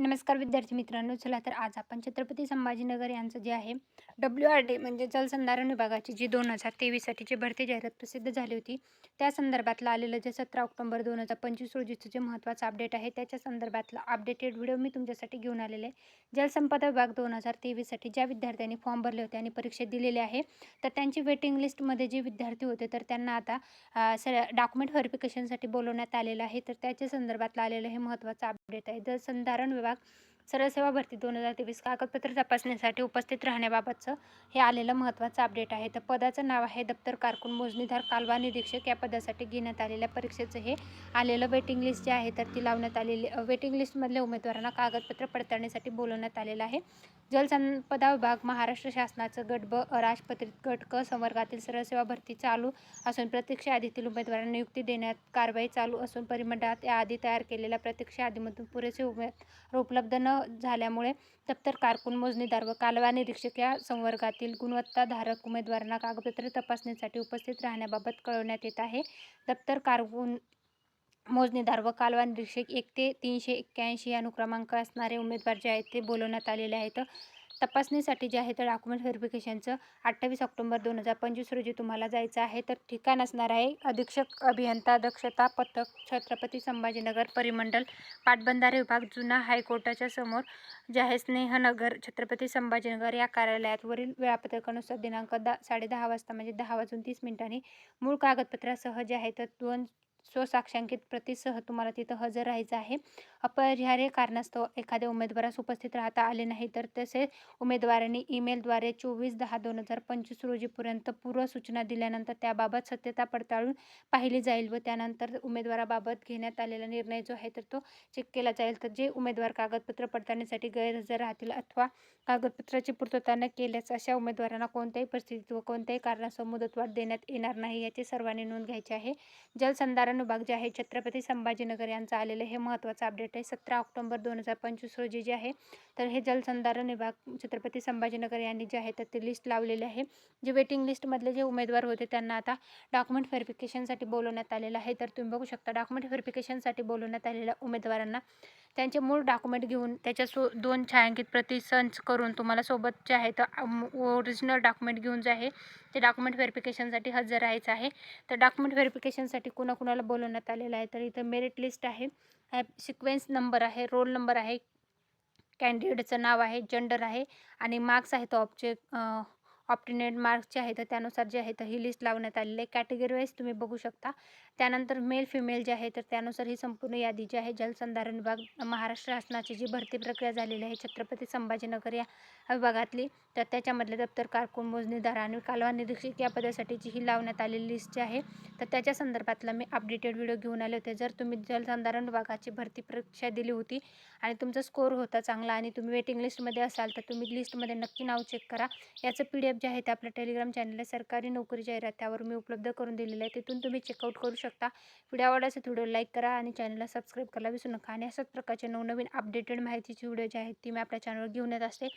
नमस्कार विद्यार्थी मित्रांनो चला तर आज आपण छत्रपती संभाजीनगर यांचं जे आहे डब्ल्यू आर डी म्हणजे जलसंधारण विभागाची जी दोन हजार तेवीससाठीची भरती जाहिरात प्रसिद्ध झाली होती त्या संदर्भातलं आलेलं जे सतरा ऑक्टोबर दोन हजार पंचवीस रोजीचं जे महत्त्वाचं अपडेट आहे त्याच्या संदर्भातला अपडेटेड व्हिडिओ मी तुमच्यासाठी घेऊन आलेले आहे. जलसंपदा विभाग दोन हजार तेवीससाठी ज्या विद्यार्थ्यांनी फॉर्म भरले होते आणि परीक्षा दिलेले आहे तर त्यांची वेटिंग लिस्टमध्ये जे विद्यार्थी होते तर त्यांना आता स डॉक्युमेंट व्हेरिफिकेशनसाठी बोलवण्यात आलेलं आहे तर त्याच्या संदर्भातलं आलेलं हे महत्त्वाचं अपडेट आहे. जलसंधारण विभाग सरळ सेवा भरती दोन हजार तेवीस कागदपत्र तपासणीसाठी उपस्थित राहण्याबाबतचं हे आलेलं महत्त्वाचं अपडेट आहे. तर पदाचं नाव आहे दप्तर कारकून मोजणीधार कालवा निरीक्षक. या पदासाठी घेण्यात आलेल्या परीक्षेचं हे आलेलं वेटिंग लिस्ट जे आहे तर ती लावण्यात आलेली वेटिंग लिस्टमधल्या उमेदवारांना कागदपत्र पडताळणीसाठी बोलवण्यात आलेलं आहे. जलसंपदा विभाग महाराष्ट्र शासनाचं गट ब राजपत्रित गट क संवर्गातील सरळ सेवा भरती चालू असून प्रतीक्षा यादीतील उमेदवारांना नियुक्ती देण्यात कारवाई चालू असून परिमंडळात याआधी तयार केलेल्या प्रतीक्षा यादीमधून पुरेसे उमेदवार उपलब्ध न झाल्यामुळे दप्तर कारकून मोजणीदार व कालवा निरीक्षक या संवर्गातील गुणवत्ताधारक उमेदवारांना कागदपत्रे तपासणीसाठी उपस्थित राहण्याबाबत कळवण्यात येत आहे. दप्तर कारकून मोजणीदार व कालवा निरीक्षक एक ते तीनशे एक्क्याऐंशी अनुक्रमांक असणारे उमेदवार जे आहेत ते बोलवण्यात आलेले आहेत. तपासणीसाठी जे आहे तर डॉक्युमेंट व्हेरिफिकेशनचं अठ्ठावीस ऑक्टोबर दोन हजार पंचवीस रोजी तुम्हाला जायचं आहे. तर ठिकाण असणार आहे अधीक्षक अभियंता दक्षता पथक छत्रपती संभाजीनगर परिमंडल पाटबंधारे विभाग जुना हायकोर्टाच्या समोर जे आहे स्नेहनगर छत्रपती संभाजीनगर या कार्यालयात वरील वेळापत्रकानुसार दिनांक दा साडे दहा वाजता म्हणजे दहा वाजून तीस मिनिटांनी मूळ कागदपत्रासह जे आहे तर दोन स्वसाक्षांकित प्रतीसह तुम्हाला तिथं हजर राहायचं आहे. अपरिहार्य कारणास्तव एखाद्या उमेदवारास उपस्थित राहता आले नाही तर तसे उमेदवारांनी ईमेलद्वारे चोवीस दहा दोन हजार पंचवीस रोजीपर्यंत पूर्व सूचना दिल्यानंतर त्याबाबत सत्यता पडताळून पाहिली जाईल व त्यानंतर उमेदवाराबाबत घेण्यात आलेला निर्णय जो आहे तर तो चेक केला जाईल. तर जे उमेदवार कागदपत्र पडताळणीसाठी गैरहजर राहतील अथवा कागदपत्राची पूर्तता न केल्यास अशा उमेदवारांना कोणत्याही परिस्थितीत व कोणत्याही कारणासह मुदतवाढ देण्यात येणार नाही याची सर्वांनी नोंद घ्यायची आहे. जलसंधारण विभाग जे आहे छत्रपती संभाजीनगर यांचं आलेलं हे महत्त्वाचं अपडेट आहे. सतरा ऑक्टोबर दोन हजार पंचवीस रोजी जे आहे तर हे जलसंधारण विभाग छत्रपती संभाजीनगर यांनी जे आहे तर ते लिस्ट लावलेले आहे. जे वेटिंग लिस्टमधले जे उमेदवार होते त्यांना आता डॉक्युमेंट व्हेरिफिकेशनसाठी बोलवण्यात आलेलं आहे. तर तुम्ही बघू शकता डॉक्युमेंट व्हेरिफिकेशनसाठी बोलवण्यात आलेल्या उमेदवारांना त्यांचे मूळ डॉक्युमेंट घेऊन त्याच्या सो दोन छायांकित प्रतिसंच करून तुम्हाला सोबत जे आहे तर ओरिजिनल डॉक्युमेंट घेऊन जे आहे ते डॉक्युमेंट व्हेरिफिकेशनसाठी हजर राहायचं आहे. तर डॉक्युमेंट व्हेरिफिकेशनसाठी कुणाकुणाला बोलवण्यात आलेलं आहे तर इथं मेरिट लिस्ट आहे. सिक्वेन्स नंबर आहे रोल नंबर आहे कॅन्डिडेटचं नाव आहे जेंडर आहे आणि मार्क्स आहेत ऑब्जेक्ट ऑप्टिनेट मार्क्स जे आहेत त्यानुसार जे आहे तर ही लिस्ट लावण्यात आलेली आहे. कॅटेगरी वाईज तुम्ही बघू शकता. त्यानंतर मेल फिमेल जे आहे तर त्यानुसार ही संपूर्ण यादी जी आहे जलसंधारण विभाग महाराष्ट्र शासनाची जी भरती प्रक्रिया झालेली आहे छत्रपती संभाजीनगर या विभागातली तर त्याच्यामधले दप्तर कारकून मोजणीदार आणि कालवा निरीक्षक या पदासाठीची ही लावण्यात आलेली लिस्ट जी आहे तर त्याच्या संदर्भातला मी अपडेटेड व्हिडिओ घेऊन आले होते. जर तुम्ही जलसंधारण विभागाची भरती परीक्षा दिली होती आणि तुमचा स्कोर होता चांगला आणि तुम्ही वेटिंग लिस्टमध्ये असाल तर तुम्ही लिस्टमध्ये नक्की नाव चेक करा. याचं पी डी एफ जे आहे ते आपल्या टेलिग्राम चॅनलला सरकारी नोकरी जाहिरात त्यावर मी उपलब्ध करून दिलेलं आहे. तिथून तुम्ही चेकआउट करू शकता. व्हिडिओ आवडायचं व्हिडिओ लाईक करा आणि चॅनलला सबस्क्राईब करायला विसरू नका. आणि अशाच प्रकारचे नवनवीन अपडेटेड माहितीची व्हिडिओ जे आहेत ती मी आपल्या चॅनलवर घेऊन येत असते.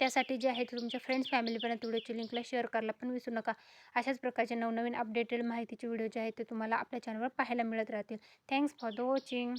त्यासाठी जे आहे ते तुमच्या फ्रेंड्स फॅमिलीपर्यंत व्हिडिओची लिंकला शेअर करायला पण विसरू नका. अशाच प्रकारचे नवनवीन अपडेटेड माहितीचे व्हिडिओ जे आहेत ते तुम्हाला आपल्या चॅनलवर पाहायला मिळत राहतील. Thanks for the watching